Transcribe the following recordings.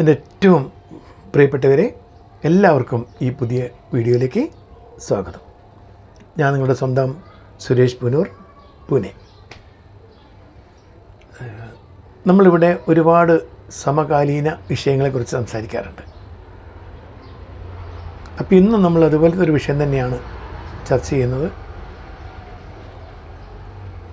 എന്റെ ഏറ്റവും പ്രിയപ്പെട്ടവരെ എല്ലാവർക്കും ഈ പുതിയ വീഡിയോയിലേക്ക് സ്വാഗതം. ഞാൻ നിങ്ങളുടെ സ്വന്തം സുരേഷ് പുനൂർ പൂനെ. നമ്മളിവിടെ ഒരുപാട് സമകാലീന വിഷയങ്ങളെക്കുറിച്ച് സംസാരിക്കാറുണ്ട്. അപ്പോൾ ഇന്നും നമ്മൾ അതുപോലത്തെ ഒരു വിഷയം തന്നെയാണ് ചർച്ച ചെയ്യുന്നത്.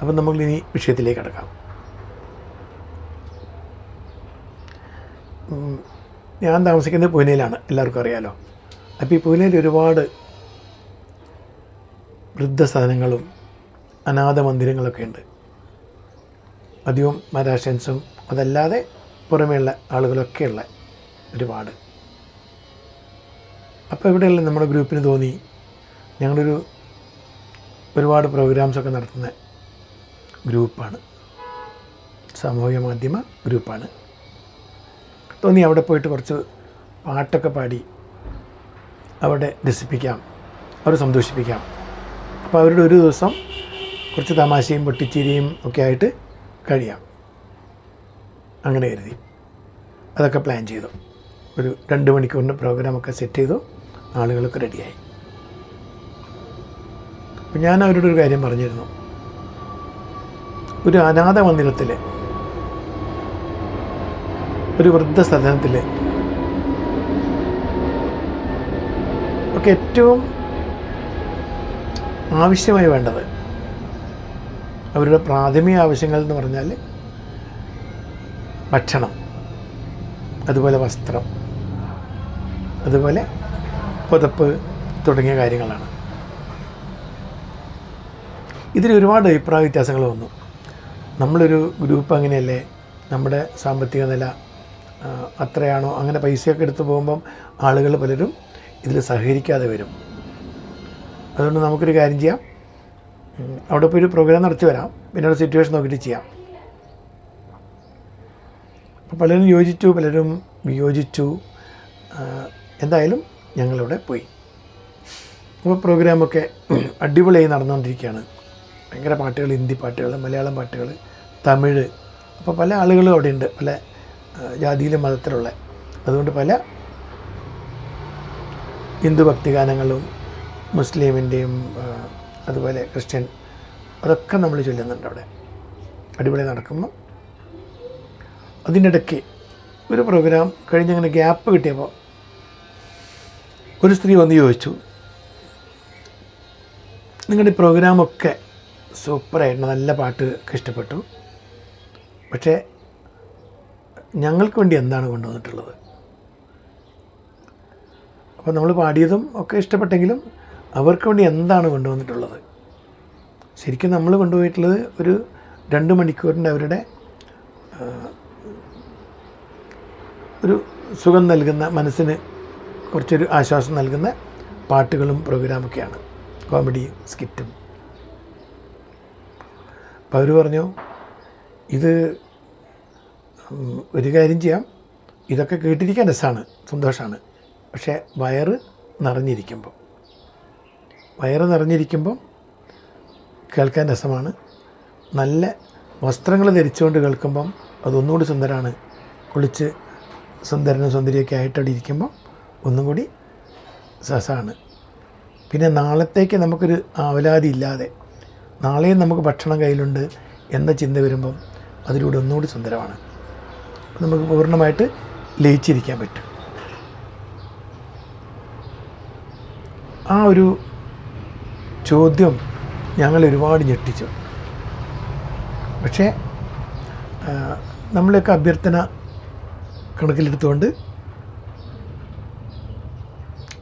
അപ്പം നമ്മളിനി വിഷയത്തിലേക്ക് കടക്കാം. ഞാൻ താമസിക്കുന്നത് പൂനെയിലാണ്. എല്ലാവർക്കും അറിയാലോ. അപ്പോൾ ഈ പൂനെയിൽ ഒരുപാട് വൃദ്ധസദനങ്ങളും അനാഥ മന്ദിരങ്ങളൊക്കെ ഉണ്ട്. അധികവും മഹാരാഷ്ട്രൻസും അതല്ലാതെ പുറമേയുള്ള ആളുകളൊക്കെയുള്ള ഒരുപാട്. അപ്പോൾ ഇവിടെയുള്ള നമ്മുടെ ഗ്രൂപ്പിന് തോന്നി ഞങ്ങളൊരു ഒരുപാട് പ്രോഗ്രാംസൊക്കെ നടത്തുന്ന ഗ്രൂപ്പാണ്. സാമൂഹിക മാധ്യമ ഗ്രൂപ്പാണ്. തോന്നി അവിടെ പോയിട്ട് കുറച്ച് പാട്ടൊക്കെ പാടി അവിടെ രസിപ്പിക്കാം അവരെ സന്തോഷിപ്പിക്കാം. അപ്പോൾ അവരുടെ ഒരു ദിവസം കുറച്ച് തമാശയും പൊട്ടിച്ചിരിയും ഒക്കെ ആയിട്ട് കഴിയാം. അങ്ങനെ കരുതി. അതൊക്കെ പ്ലാൻ ചെയ്തു. ഒരു രണ്ട് മണിക്കൂറിന്റെ പ്രോഗ്രാമൊക്കെ സെറ്റ് ചെയ്തു. ആളുകളൊക്കെ റെഡിയായി അപ്പം ഞാൻ അവരോട് ഒരു കാര്യം പറഞ്ഞിരുന്നു. ഒരു അനാഥ മന്ദിരത്തിൽ ഒരു വൃദ്ധസദനത്തിൽ ഒക്കെ ഏറ്റവും ആവശ്യമായി വേണ്ടത് അവരുടെ പ്രാഥമിക ആവശ്യങ്ങൾ എന്ന് പറഞ്ഞാൽ ഭക്ഷണം അതുപോലെ വസ്ത്രം അതുപോലെ പുതപ്പ് തുടങ്ങിയ കാര്യങ്ങളാണ്. ഇതിൽ ഒരുപാട് അഭിപ്രായ വ്യത്യാസങ്ങൾ വന്നു. നമ്മളൊരു ഗ്രൂപ്പ് അങ്ങനെയല്ലേ? നമ്മുടെ സാമ്പത്തിക നില അത്രയാണോ? അങ്ങനെ പൈസയൊക്കെ എടുത്തു പോകുമ്പം ആളുകൾ പലരും ഇതിൽ സഹകരിക്കാതെ വരും. അതുകൊണ്ട് നമുക്കൊരു കാര്യം ചെയ്യാം. അവിടെ പോയി ഒരു പ്രോഗ്രാം നടത്തി വരാം. പിന്നെ ഒരു സിറ്റുവേഷൻ നോക്കിയിട്ട് ചെയ്യാം. അപ്പോൾ പലരും യോജിച്ചു പലരും വിയോജിച്ചു. എന്തായാലും ഞങ്ങളിവിടെ പോയി. അപ്പോൾ പ്രോഗ്രാമൊക്കെ അടിപൊളിയായി നടന്നുകൊണ്ടിരിക്കുകയാണ്. ഭയങ്കര പാട്ടുകൾ ഹിന്ദി പാട്ടുകൾ മലയാളം പാട്ടുകൾ തമിഴ്. അപ്പോൾ പല ആളുകളും അവിടെയുണ്ട്. പല ജാതിയിലും മതത്തിലുള്ള അതുകൊണ്ട് പല ഹിന്ദു ഭക്തിഗാനങ്ങളും മുസ്ലിമിന്റെയും അതുപോലെ ക്രിസ്ത്യൻ അതൊക്കെ നമ്മൾ ചൊല്ലുന്നുണ്ട് അവിടെ. അടിപൊളി നടക്കുമ്പോൾ അതിനിടയ്ക്ക് ഒരു പ്രോഗ്രാം കഴിഞ്ഞങ്ങനെ ഗ്യാപ്പ് കിട്ടിയപ്പോൾ ഒരു സ്ത്രീ വന്ന് ചോദിച്ചു നിങ്ങളുടെ പ്രോഗ്രാമൊക്കെ സൂപ്പറായിരുന്നു നല്ല പാട്ട് ഇഷ്ടപ്പെട്ടു. പക്ഷേ ഞങ്ങൾക്ക് വേണ്ടി എന്താണ് കൊണ്ടുവന്നിട്ടുള്ളത്? അപ്പോൾ നമ്മൾ പാടിയതും ഒക്കെ ഇഷ്ടപ്പെട്ടെങ്കിലും അവർക്ക് വേണ്ടി എന്താണ് കൊണ്ടുവന്നിട്ടുള്ളത്? ശരിക്കും നമ്മൾ കൊണ്ടുപോയിട്ടുള്ളത് ഒരു രണ്ട് മണിക്കൂറിന്റെ അവരുടെ ഒരു സുഖം നൽകുന്ന മനസ്സിന് കുറച്ചൊരു ആശ്വാസം നൽകുന്ന പാട്ടുകളും പ്രോഗ്രാമൊക്കെയാണ് കോമഡി സ്കിറ്റും അപ്പോൾ അവർ പറഞ്ഞു ഇത് ഒരു കാര്യം ചെയ്യാം. ഇതൊക്കെ കേട്ടിരിക്കാൻ രസമാണ് സന്തോഷമാണ് പക്ഷേ വയറ് നിറഞ്ഞിരിക്കുമ്പോൾ വയറ് നിറഞ്ഞിരിക്കുമ്പോൾ കേൾക്കാൻ രസമാണ്. നല്ല വസ്ത്രങ്ങൾ ധരിച്ചുകൊണ്ട് കേൾക്കുമ്പം അതൊന്നുകൂടി സുന്ദരമാണ് കുളിച്ച് സുന്ദരനും സുന്ദരിയൊക്കെ ആയിട്ട് അവിടെ ഇരിക്കുമ്പോൾ ഒന്നും കൂടി രസമാണ് പിന്നെ നാളത്തേക്ക് നമുക്കൊരു ആവലാതി ഇല്ലാതെ നാളെയും നമുക്ക് ഭക്ഷണം കയ്യിലുണ്ട് എന്ന ചിന്ത വരുമ്പം അതിലൂടെ ഒന്നുകൂടി സുന്ദരമാണ്. നമുക്ക് പൂർണമായിട്ട് ലയിച്ചിരിക്കാൻ പറ്റും. ആ ഒരു ചോദ്യം ഞങ്ങൾ ഒരുപാട് ഞെട്ടിച്ചു. പക്ഷേ നമ്മളെയൊക്കെ അഭ്യർത്ഥന കണക്കിലെടുത്തുകൊണ്ട്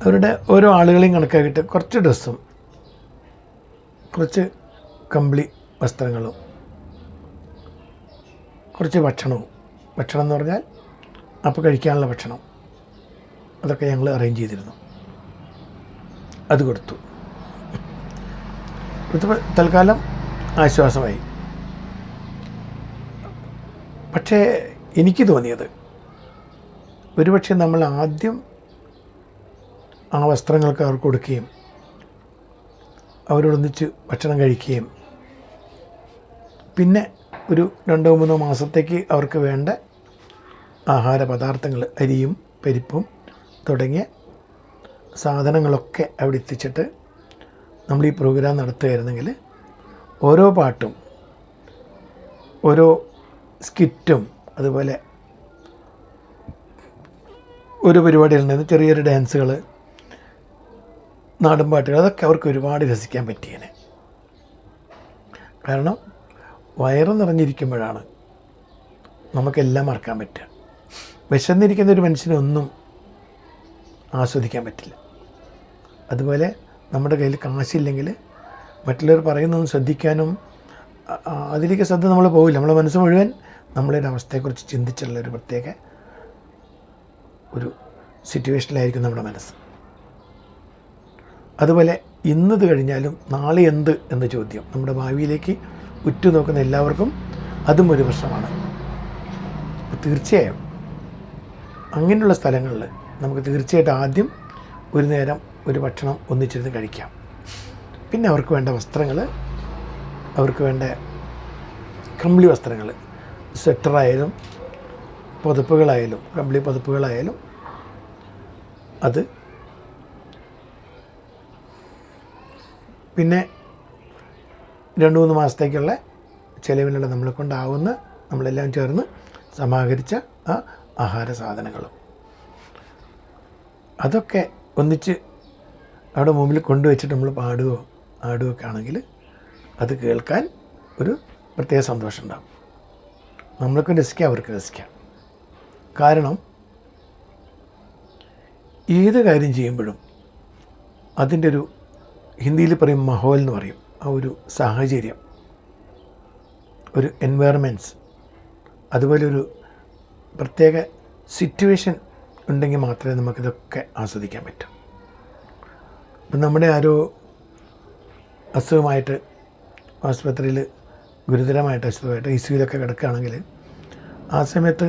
അവരുടെ ഓരോ ആളുകളെയും കണക്കാക്കിയിട്ട് കുറച്ച് ഡ്രസ്സും കുറച്ച് കമ്പിളി വസ്ത്രങ്ങളും കുറച്ച് ഭക്ഷണവും ഭക്ഷണം എന്ന് പറഞ്ഞാൽ അപ്പോൾ കഴിക്കാനുള്ള ഭക്ഷണം. അതൊക്കെ ഞങ്ങൾ അറേഞ്ച് ചെയ്തിരുന്നു. അത് കൊടുത്തു. തൽക്കാലം ആശ്വാസമായി. പക്ഷേ എനിക്ക് തോന്നിയത് ഒരുപക്ഷെ നമ്മൾ ആദ്യം ആ വസ്ത്രങ്ങൾക്ക് അവർക്ക് കൊടുക്കുകയും അവരോടൊന്നിച്ച് ഭക്ഷണം കഴിക്കുകയും പിന്നെ ഒരു രണ്ടോ മൂന്നോ മാസത്തേക്ക് അവർക്ക് വേണ്ട ആഹാര പദാർത്ഥങ്ങൾ അരിയും പരിപ്പും തുടങ്ങിയ സാധനങ്ങളൊക്കെ അവിടെ എത്തിച്ചിട്ട് നമ്മൾ ഈ പ്രോഗ്രാം നടത്തുകയായിരുന്നെങ്കിൽ ഓരോ പാട്ടും ഓരോ സ്കിറ്റും അതുപോലെ ഒരു പരിപാടിയിൽ നിന്ന് ചെറിയൊരു ഡാൻസുകൾ നാടൻ പാട്ടുകൾ അതൊക്കെ അവർക്ക് ഒരുപാട് രസിക്കാൻ പറ്റിയേനെ. കാരണം വയറ് നിറഞ്ഞിരിക്കുമ്പോഴാണ് നമുക്കെല്ലാം മറക്കാൻ പറ്റുക. വിശന്നിരിക്കുന്ന ഒരു മനുഷ്യനൊന്നും ആസ്വദിക്കാൻ പറ്റില്ല. അതുപോലെ നമ്മുടെ കയ്യിൽ കാശില്ലെങ്കിൽ മറ്റുള്ളവർ പറയുന്നതൊന്നും ശ്രദ്ധിക്കാനും അതിലേക്ക് ശ്രദ്ധ നമ്മൾ പോകില്ല നമ്മളെ മനസ്സ് മുഴുവൻ നമ്മളൊരു അവസ്ഥയെക്കുറിച്ച് ചിന്തിച്ചുള്ള ഒരു പ്രത്യേക ഒരു സിറ്റുവേഷനിലായിരിക്കും നമ്മുടെ മനസ്സ്. അതുപോലെ ഇന്നത് കഴിഞ്ഞാലും നാളെ എന്ത് എന്ന ചോദ്യം നമ്മുടെ ഭാവിയിലേക്ക് ഉറ്റുനോക്കുന്ന എല്ലാവർക്കും അതും ഒരു പ്രശ്നമാണ്. തീർച്ചയായും അങ്ങനെയുള്ള സ്ഥലങ്ങളിൽ നമുക്ക് തീർച്ചയായിട്ടും ആദ്യം ഒരു നേരം ഒരു ഭക്ഷണം ഒന്നിച്ചിരുന്ന് കഴിക്കാം. പിന്നെ അവർക്ക് വേണ്ട വസ്ത്രങ്ങൾ അവർക്ക് വേണ്ട കമ്പിളി വസ്ത്രങ്ങൾ സ്വെറ്ററായാലും പുതപ്പുകളായാലും കമ്പിളി പുതപ്പുകളായാലും അത്. പിന്നെ രണ്ട് മൂന്ന് മാസത്തേക്കുള്ള ചിലവിലുള്ള നമ്മളെ കൊണ്ടാവുന്ന നമ്മളെല്ലാം ചേർന്ന് സമാഹരിച്ച ആ ആഹാര സാധനങ്ങളും. അതൊക്കെ ഒന്നിച്ച് അവിടെ മുമ്പിൽ കൊണ്ടുവച്ചിട്ട് നമ്മൾ പാടുകയോ ആടുകയോ ഒക്കെ ആണെങ്കിൽ അത് കേൾക്കാൻ ഒരു പ്രത്യേക സന്തോഷം ഉണ്ടാകും നമ്മൾക്കും രസിക്കാം അവർക്ക് രസിക്കാം. കാരണം ഏത് കാര്യം ചെയ്യുമ്പോഴും അതിന്റെ ഒരു ഹിന്ദിയിൽ പറയും മഹോൽ എന്ന് പറയും. ആ ഒരു സാഹചര്യം ഒരു എൻവയറമെന്റ്സ് അതുപോലെ ഒരു പ്രത്യേക സിറ്റുവേഷൻ ഉണ്ടെങ്കിൽ മാത്രമേ നമുക്കിതൊക്കെ ആസ്വദിക്കാൻ പറ്റൂ. ഇപ്പം നമ്മുടെ ആരോ അസുഖമായിട്ട് ആശുപത്രിയിൽ ഗുരുതരമായിട്ട് അസുഖമായിട്ട് ഐ സിയിലൊക്കെ കിടക്കുകയാണെങ്കിൽ ആ സമയത്ത്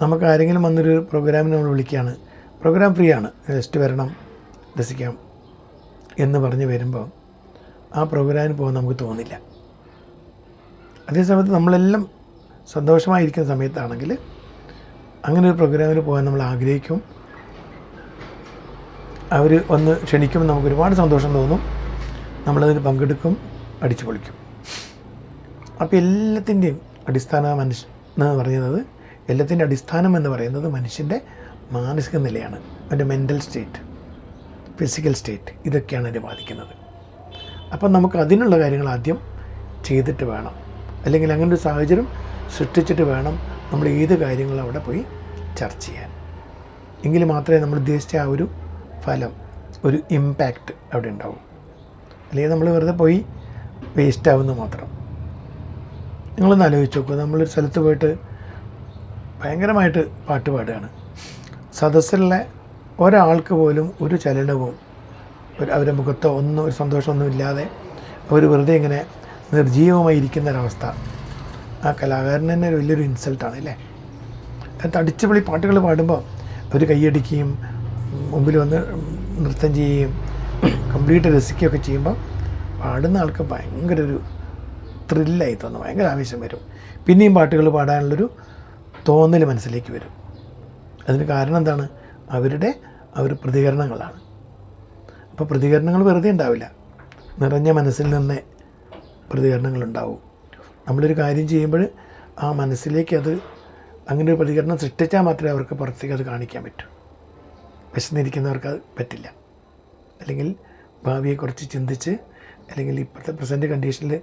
നമുക്ക് ആരെങ്കിലും വന്നൊരു പ്രോഗ്രാമിന് നമ്മൾ വിളിക്കുകയാണ് പ്രോഗ്രാം ഫ്രീ ആണ് ജസ്റ്റ് വരണം രസിക്കാം എന്ന് പറഞ്ഞ് വരുമ്പോൾ ആ പ്രോഗ്രാമിന് പോകാൻ നമുക്ക് തോന്നില്ല. അതേ സമയത്ത് നമ്മളെല്ലാം സന്തോഷമായിരിക്കുന്ന സമയത്താണെങ്കിൽ അങ്ങനെ ഒരു പ്രോഗ്രാമിന് പോകാൻ നമ്മൾ ആഗ്രഹിക്കും. അവർ ഒന്ന് ക്ഷണിക്കുമ്പോൾ നമുക്ക് ഒരുപാട് സന്തോഷം തോന്നും. നമ്മളതിൽ പങ്കെടുക്കും അടിച്ചു പൊളിക്കും. അപ്പോൾ എല്ലാത്തിന്റെയും അടിസ്ഥാന മനുഷ്യ എന്ന് പറയുന്നത് എല്ലാത്തിന്റെ അടിസ്ഥാനം എന്ന് പറയുന്നത് മനുഷ്യന്റെ മാനസിക നിലയാണ്. അവന്റെ മെന്റൽ സ്റ്റേറ്റ് ഫിസിക്കൽ സ്റ്റേറ്റ് ഇതൊക്കെയാണ് അതിനെ ബാധിക്കുന്നത്. അപ്പം നമുക്ക് അതിനുള്ള കാര്യങ്ങൾ ആദ്യം ചെയ്തിട്ട് വേണം. അല്ലെങ്കിൽ അങ്ങനെ ഒരു സാഹചര്യം സൃഷ്ടിച്ചിട്ട് വേണം നമ്മൾ ഏത് കാര്യങ്ങളും അവിടെ പോയി ചർച്ച ചെയ്യാൻ. എങ്കിൽ മാത്രമേ നമ്മൾ ഉദ്ദേശിച്ച ആ ഒരു ഫലം ഒരു ഇമ്പാക്റ്റ് അവിടെ ഉണ്ടാവും. അല്ലെങ്കിൽ നമ്മൾ വെറുതെ പോയി വേസ്റ്റ് ആവുന്നു മാത്രം. നിങ്ങളൊന്ന് ആലോചിച്ച് നോക്കുക നമ്മളൊരു സ്ഥലത്ത് പോയിട്ട് ഭയങ്കരമായിട്ട് പാട്ട് പാടുകയാണ്. സദസ്സിലുള്ള ഒരാൾക്ക് പോലും ഒരു ചലനവും ഒരു അവരുടെ മുഖത്തോ ഒന്നും ഒരു സന്തോഷമൊന്നും ഇല്ലാതെ അവർ വെറുതെ ഇങ്ങനെ നിർജീവമായി ഇരിക്കുന്ന ഒരവസ്ഥ ആ കലാകാരൻ തന്നെ ഒരു വലിയൊരു ഇൻസൾട്ടാണ് അല്ലേ? അടിച്ചുപൊളി പാട്ടുകൾ പാടുമ്പോൾ അവർ കൈയടിക്കുകയും മുമ്പിൽ വന്ന് നൃത്തം ചെയ്യുകയും കംപ്ലീറ്റ് രസിക്കുകയൊക്കെ ചെയ്യുമ്പോൾ പാടുന്ന ആൾക്ക് ഭയങ്കര ഒരു ത്രില്ലായി തോന്നും. ഭയങ്കര ആവേശം വരും. പിന്നെയും പാട്ടുകൾ പാടാനുള്ളൊരു തോന്നൽ മനസ്സിലേക്ക് വരും. അതിന് കാരണം എന്താണ്? അവരുടെ ഒരു പ്രതികരണങ്ങളാണ്. അപ്പോൾ പ്രതികരണങ്ങൾ വെറുതെ ഉണ്ടാവില്ല. നിറഞ്ഞ മനസ്സിൽ നിന്ന് പ്രതികരണങ്ങൾ ഉണ്ടാവും നമ്മളൊരു കാര്യം ചെയ്യുമ്പോൾ ആ മനസ്സിലേക്ക് അത് അങ്ങനെ ഒരു പ്രതികരണം സൃഷ്ടിച്ചാൽ മാത്രമേ അവർക്ക് പുറത്തേക്ക് അത് കാണിക്കാൻ പറ്റൂ. വിശന്നിരിക്കുന്നവർക്ക് അത് പറ്റില്ല. അല്ലെങ്കിൽ ഭാവിയെക്കുറിച്ച് ചിന്തിച്ച് അല്ലെങ്കിൽ ഇപ്പോഴത്തെ പ്രസന്റ് കണ്ടീഷനിൽ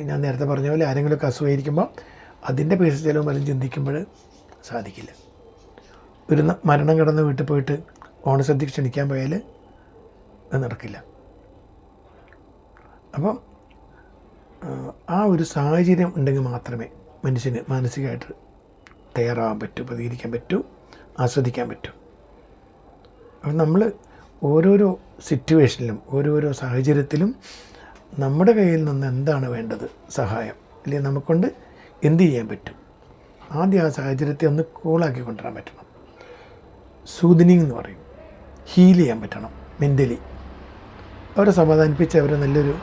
ഞാൻ നേരത്തെ പറഞ്ഞ പോലെ ആരെങ്കിലുമൊക്കെ അസുഖമായിരിക്കുമ്പോൾ അതിന്റെ പൈസ ചിലവും പലരും ചിന്തിക്കുമ്പോൾ സാധിക്കില്ല. ഒരു മരണം കിടന്ന് വീട്ടിൽ പോയിട്ട് ഓണസദ്യ ക്ഷണിക്കാൻ പോയാൽ അത് നടക്കില്ല. അപ്പം ആ, ഒരു സാഹചര്യം ഉണ്ടെങ്കിൽ മാത്രമേ മനുഷ്യന് മാനസികമായിട്ട് തയ്യാറാവാൻ പറ്റൂ പ്രതികരിക്കാൻ പറ്റൂ ആസ്വദിക്കാൻ പറ്റൂ. അപ്പം നമ്മൾ ഓരോരോ സിറ്റുവേഷനിലും ഓരോരോ സാഹചര്യത്തിലും നമ്മുടെ കയ്യിൽ നിന്ന് എന്താണ് വേണ്ടത് സഹായം? അല്ലെങ്കിൽ നമുക്കൊണ്ട് എന്ത് ചെയ്യാൻ പറ്റും? ആദ്യം ആ സാഹചര്യത്തെ ഒന്ന് കൂളാക്കി കൊണ്ടുവരാൻ പറ്റണം. സൂദനിങ് എന്ന് പറയും. ഹീൽ ചെയ്യാൻ പറ്റണം മെന്റലി അവരെ സമാധാനിപ്പിച്ച് അവരെ നല്ലൊരു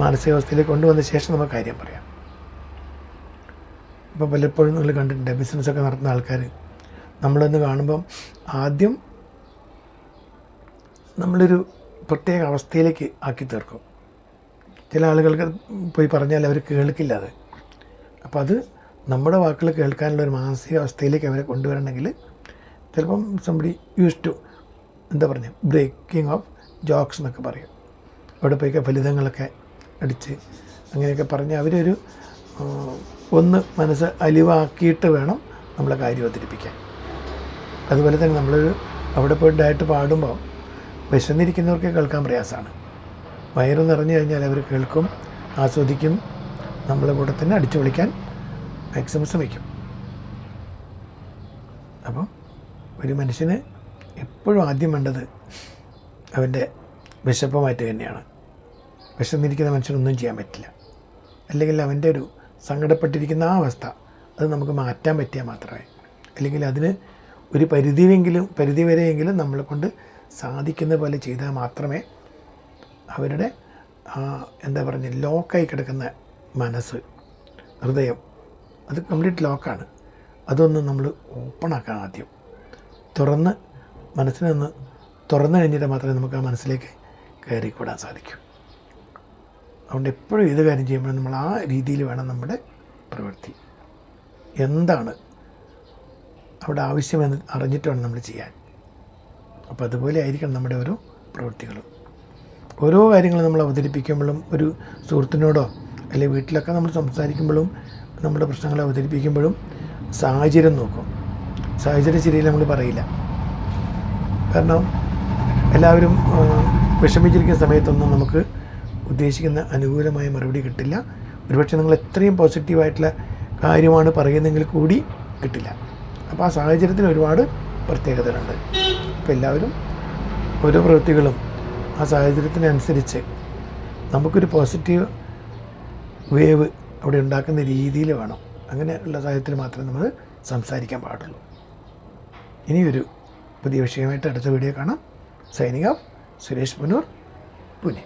മാനസികാവസ്ഥയിലേക്ക് കൊണ്ടുവന്ന ശേഷം നമുക്ക് കാര്യം പറയാം. ഇപ്പോൾ പലപ്പോഴും നിങ്ങൾ കണ്ടിട്ടുണ്ട് ബിസിനസ്സൊക്കെ നടത്തുന്ന ആൾക്കാർ നമ്മളൊന്ന് കാണുമ്പം ആദ്യം നമ്മളൊരു പ്രത്യേക അവസ്ഥയിലേക്ക് ആക്കി തീർക്കും. ചില ആളുകൾക്ക് പോയി പറഞ്ഞാൽ അവർ കേൾക്കില്ല അത്. അപ്പോൾ അത് നമ്മുടെ വാക്കുകൾ കേൾക്കാനുള്ള ഒരു മാനസികാവസ്ഥയിലേക്ക് അവരെ കൊണ്ടുവരണമെങ്കിൽ ചിലപ്പം സംബടി യൂസ് ടു എന്താ പറയുക ബ്രേക്കിംഗ് ഓഫ് ജോക്സ് എന്നൊക്കെ പറയും. അവിടെ പോയി ഫലിതങ്ങളൊക്കെ അടിച്ച് അങ്ങനെയൊക്കെ പറഞ്ഞ് അവരൊരു ഒന്ന് മനസ്സ് അലിവാക്കിയിട്ട് വേണം നമ്മളെ കാര്യം അവതരിപ്പിക്കാൻ. അതുപോലെ തന്നെ നമ്മളൊരു അവിടെ പോയി ഡയറ്റ് പാടുമ്പോൾ വിശന്നിരിക്കുന്നവർക്ക് കേൾക്കാൻ പ്രയാസമാണ്. വയറ് നിറഞ്ഞു കഴിഞ്ഞാൽ അവർ കേൾക്കും ആസ്വദിക്കും നമ്മളെ കൂടെ തന്നെ അടിച്ചു വിളിക്കാൻ മാക്സിമം ശ്രമിക്കും. അപ്പം ഒരു മനുഷ്യന് എപ്പോഴും ആദ്യം വേണ്ടത് അവന്റെ വിശപ്പ് തന്നെയാണ്. വിശന്നിരിക്കുന്ന മനുഷ്യനൊന്നും ചെയ്യാൻ പറ്റില്ല. അല്ലെങ്കിൽ അവന്റെ ഒരു സങ്കടപ്പെട്ടിരിക്കുന്ന ആ അവസ്ഥ അത് നമുക്ക് മാറ്റാൻ പറ്റിയാൽ മാത്രമേ. അല്ലെങ്കിൽ അതിന് ഒരു പരിധിയെങ്കിലും പരിധി വരെയെങ്കിലും നമ്മളെ കൊണ്ട് സാധിക്കുന്ന പോലെ ചെയ്താൽ മാത്രമേ അവരുടെ എന്താ പറയുക ലോക്കായി കിടക്കുന്ന മനസ്സ് ഹൃദയം അത് കംപ്ലീറ്റ് ലോക്കാണ്. അതൊന്ന് നമ്മൾ ഓപ്പൺ ആക്കാൻ ആദ്യം. തുറന്ന് മനസ്സിനൊന്ന് തുറന്നു കഴിഞ്ഞിട്ട് മാത്രമേ നമുക്ക് ആ മനസ്സിലേക്ക് കയറിക്കൂടാൻ സാധിക്കും. അതുകൊണ്ട് എപ്പോഴും ഏത് കാര്യം ചെയ്യുമ്പോഴും നമ്മൾ ആ രീതിയിൽ വേണം നമ്മുടെ പ്രവൃത്തി. എന്താണ് അവിടെ ആവശ്യമെന്ന് അറിഞ്ഞിട്ട് വേണം നമ്മൾ ചെയ്യാൻ. അപ്പോൾ അതുപോലെ ആയിരിക്കണം നമ്മുടെ ഓരോ പ്രവൃത്തികളും. ഓരോ കാര്യങ്ങളും നമ്മൾ അവതരിപ്പിക്കുമ്പോഴും ഒരു സുഹൃത്തിനോടോ അല്ലെങ്കിൽ വീട്ടിലൊക്കെ നമ്മൾ സംസാരിക്കുമ്പോഴും നമ്മുടെ പ്രശ്നങ്ങൾ അവതരിപ്പിക്കുമ്പോഴും സാഹചര്യം നോക്കും. സാഹചര്യം ശരിയിൽ നമ്മൾ പറയില്ല. കാരണം എല്ലാവരും വിഷമിച്ചിരിക്കുന്ന സമയത്തൊന്നും നമുക്ക് ഉദ്ദേശിക്കുന്ന അനുകൂലമായ മറുപടി കിട്ടില്ല. ഒരുപക്ഷെ നിങ്ങൾ എത്രയും പോസിറ്റീവായിട്ടുള്ള കാര്യമാണ് പറയുന്നതെങ്കിൽ കൂടി കിട്ടില്ല. അപ്പോൾ ആ സാഹചര്യത്തിന് ഒരുപാട് പ്രത്യേകതകളുണ്ട്. അപ്പോൾ എല്ലാവരും ഓരോ പ്രവൃത്തികളും ആ സാഹചര്യത്തിനനുസരിച്ച് നമുക്കൊരു പോസിറ്റീവ് വേവ് അവിടെ ഉണ്ടാക്കുന്ന രീതിയിൽ വേണം. അങ്ങനെ ഉള്ള സാഹചര്യത്തിൽ മാത്രമേ നമ്മൾ സംസാരിക്കാൻ പാടുള്ളൂ. ഇനിയൊരു പുതിയ വിഷയമായിട്ട് അടുത്ത വീഡിയോ കാണാം. Signing off Suresh Punoor Pune.